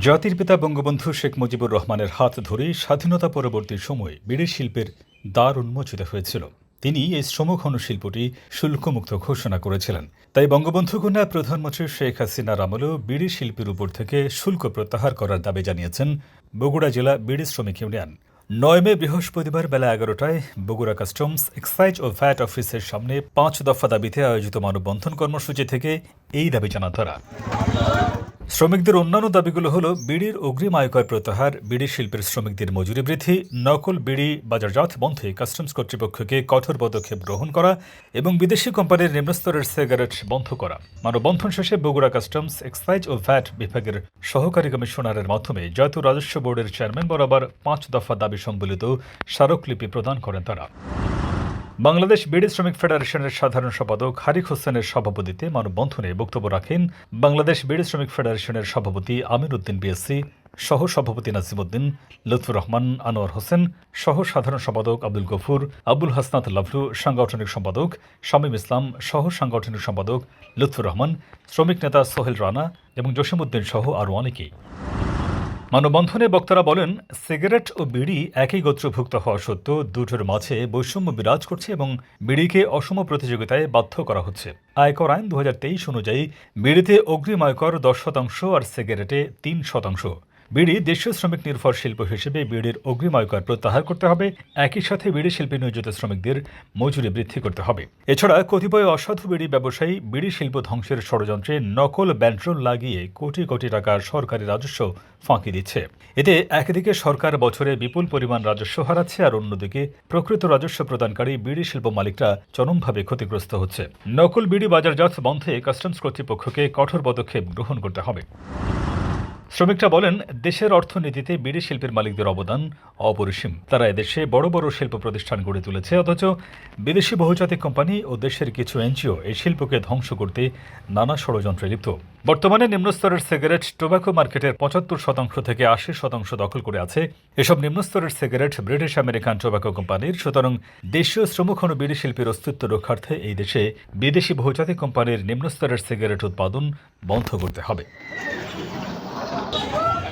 জাতির পিতা বঙ্গবন্ধু শেখ মুজিবুর রহমানের হাত ধরে স্বাধীনতা পরবর্তী সময়ে বিড়ি শিল্পের দ্বার উন্মোচিত হয়েছিল। তিনি এই শ্রমঘন শিল্পটি শুল্কমুক্ত ঘোষণা করেছিলেন। তাই বঙ্গবন্ধু কন্যা প্রধানমন্ত্রী শেখ হাসিনার আমলেও বিড়ি শিল্পের উপর থেকে শুল্ক প্রত্যাহার করার দাবি জানিয়েছেন বগুড়া জেলা বিড়ি শ্রমিক ইউনিয়ন। নয় মে বৃহস্পতিবার বেলা এগারোটায় বগুড়া কাস্টমস এক্সাইজ ও ফ্যাট অফিসের সামনে পাঁচ দফা দাবিতে আয়োজিত মানববন্ধন কর্মসূচি থেকে এই দাবি জানা তারা। শ্রমিকদের অন্যান্য দাবিগুলো হলো বিড়ির অগ্রিম আয়কর প্রত্যাহার, বিড়ি শিল্পের শ্রমিকদের মজুরি বৃদ্ধি, নকল বিড়ি বাজারজাত বন্ধে কাস্টমস কর্তৃপক্ষকে কঠোর পদক্ষেপ গ্রহণ করা এবং বিদেশি কোম্পানির নিম্নস্তরের সিগারেট বন্ধ করা। মানববন্ধন শেষে বগুড়া কাস্টমস, এক্সাইজ ও ভ্যাট বিভাগের সহকারী কমিশনারের মাধ্যমে জাতীয় রাজস্ব বোর্ডের চেয়ারম্যান বরাবর পাঁচ দফা দাবি সম্বলিত স্মারকলিপি প্রদান করেন তারা। বাংলাদেশ বিড়ি শ্রমিক ফেডারেশনের সাধারণ সম্পাদক হারিক হোসেনের সভাপতিতে মানববন্ধনে বক্তব্য রাখেন বাংলাদেশ বিড়ি শ্রমিক ফেডারেশনের সভাপতি আমির উদ্দিন বিএসসি, সহ সভাপতি নাসিমউদ্দিন লুৎফুর রহমান, আনোয়ার হোসেন, সহ সাধারণ সম্পাদক আব্দুল গফুর, আবুল হাসনাত লাভলু, সাংগঠনিক সম্পাদক শামীম ইসলাম, সহ সাংগঠনিক সম্পাদক লুৎফুর রহমান, শ্রমিক নেতা সোহেল রানা এবং জসিমউদ্দিন সহ আরও অনেকেই। মানববন্ধনে বক্তারা বলেন, সিগারেট ও বিড়ি একই গোত্রভুক্ত হওয়া সত্ত্বেও দুটোর মাঝে বৈষম্য বিরাজ করছে এবং বিড়িকে অসম প্রতিযোগিতায় বাধ্য করা হচ্ছে। আয়কর আইন দু হাজার তেইশ অনুযায়ী বিড়িতে অগ্রিম আয়কর দশ শতাংশ আর সিগারেটে তিন শতাংশ। বিড়ি দেশীয় শ্রমিক নির্ভর শিল্প হিসেবে বিড়ির অগ্রিম আয়কর প্রত্যাহার করতে হবে। একই সাথে বিড়ি শিল্পে নিয়োজিত শ্রমিকদের মজুরি বৃদ্ধি করতে হবে। এছাড়া কতিপয় অসাধু বিড়ি ব্যবসায়ী বিড়ি শিল্প ধ্বংসের ষড়যন্ত্রে নকল ব্যান্ড্রোল লাগিয়ে কোটি কোটি টাকার সরকারি রাজস্ব ফাঁকি দিচ্ছে। এতে একদিকে সরকার বছরে বিপুল পরিমাণ রাজস্ব হারাচ্ছে, আর অন্যদিকে প্রকৃত রাজস্ব প্রদানকারী বিড়ি শিল্প মালিকরা চরমভাবে ক্ষতিগ্রস্ত হচ্ছে। নকল বিড়ি বাজারজাত বন্ধে কাস্টমস কর্তৃপক্ষকে কঠোর পদক্ষেপ গ্রহণ করতে হবে। শ্রমিকরা বলেন, দেশের অর্থনীতিতে বিড়ি শিল্পের মালিকদের অবদান অপরিসীম। তারা এদেশে বড় বড় শিল্প প্রতিষ্ঠান গড়ে তুলেছে, অথচ বিদেশি বহুজাতিক কোম্পানি ও দেশের কিছু এনজিও এই শিল্পকে ধ্বংস করতে নানা ষড়যন্ত্রে লিপ্ত। বর্তমানে নিম্নস্তরের সিগারেট টোব্যাকো মার্কেটের পঁচাত্তর শতাংশ থেকে আশি শতাংশ দখল করে আছে। এসব নিম্নস্তরের সিগারেট, ব্রিটিশ আমেরিকান টোব্যাকো কোম্পানির। সুতরাং দেশীয় শ্রমখণ্ড বিড়ি শিল্পের অস্তিত্ব রক্ষার্থে এই দেশে বিদেশি বহুজাতিক কোম্পানির নিম্নস্তরের সিগারেট উৎপাদন বন্ধ করতে হবে। Oh,